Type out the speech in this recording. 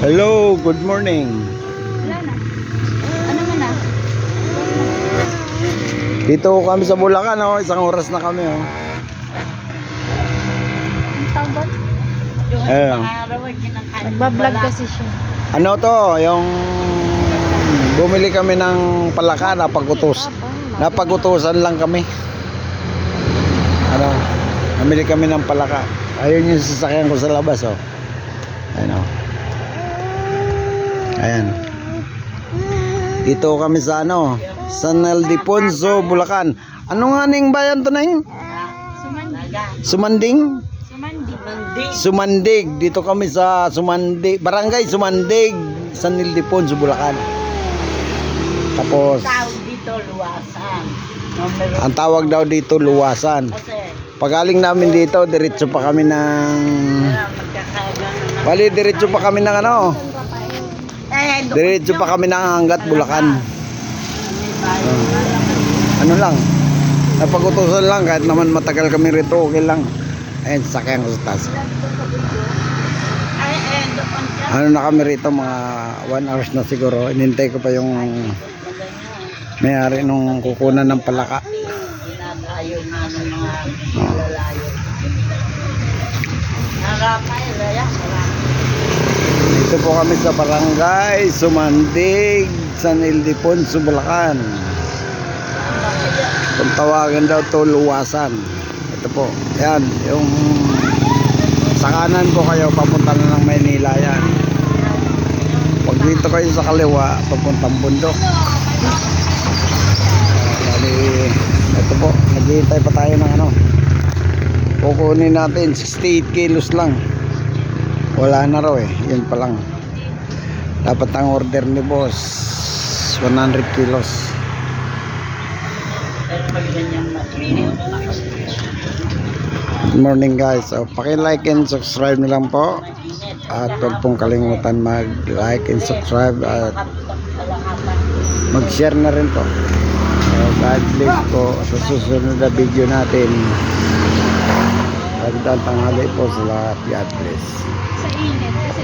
Hello, good morning. Wala na. Ano mo na? Dito kami sa Bulacan, oh. isang oras na kami. Oh. Ang tawag ba? Ayun. Nagbablog kasi siya. Ano to, yung bumili kami ng palaka, napagutos. Napagutusan lang kami. Ano, namili kami ng palaka. Ayun yung sasakyan ko sa labas, oh. Ayun, oh. Ayan. Dito kami sa ano, San Ildefonso, Bulacan. Ano nga ning bayan to? Sumandi. Sumanding? Sumandi. Sumandig. Dito kami sa Sumandig, Barangay Sumandig, San Ildefonso, Bulacan. Tapos, tawag dito luwasan. Ang tawag daw dito luwasan. Pagaling namin dito, diretso pa kami ng... Bali, diretso pa kami ng ano? Diretso pa kami ng hanggat Bulacan. bayo. Ano lang, napagutusan lang kahit naman matagal kami rito, okay lang. Ayun, sakyan ko sa taas. Ano na kami rito, mga 1 hours na siguro. Inintay ko pa yung may-ari nung kukunan ng palaka. Dinadayo na ng mga lalayo. Narapay, raya, marami. Po kami sa barangay Sumandig, San Ildefonso, Bulacan. Kung tawagan daw to luwasan. Ito po. Yan, yung sa kanan po kayo papunta na ng Maynila yan. Pag dito kayo sa kaliwa, papuntang bundok. Bali, ito po, naghihintay pa tayo ng ano. Kukunin natin 68 kilos lang. Wala na raw eh, yun pa lang. Dapat ang order ni boss 100 kilos. Good morning guys. So, paki-like and subscribe na po. At huwag pong kalimutan mag-like and subscribe at mag-share na rin po. So, God bless po sa susunod na video natin. Magandang tanghali po sa lahat. God bless. Sa init. Kasi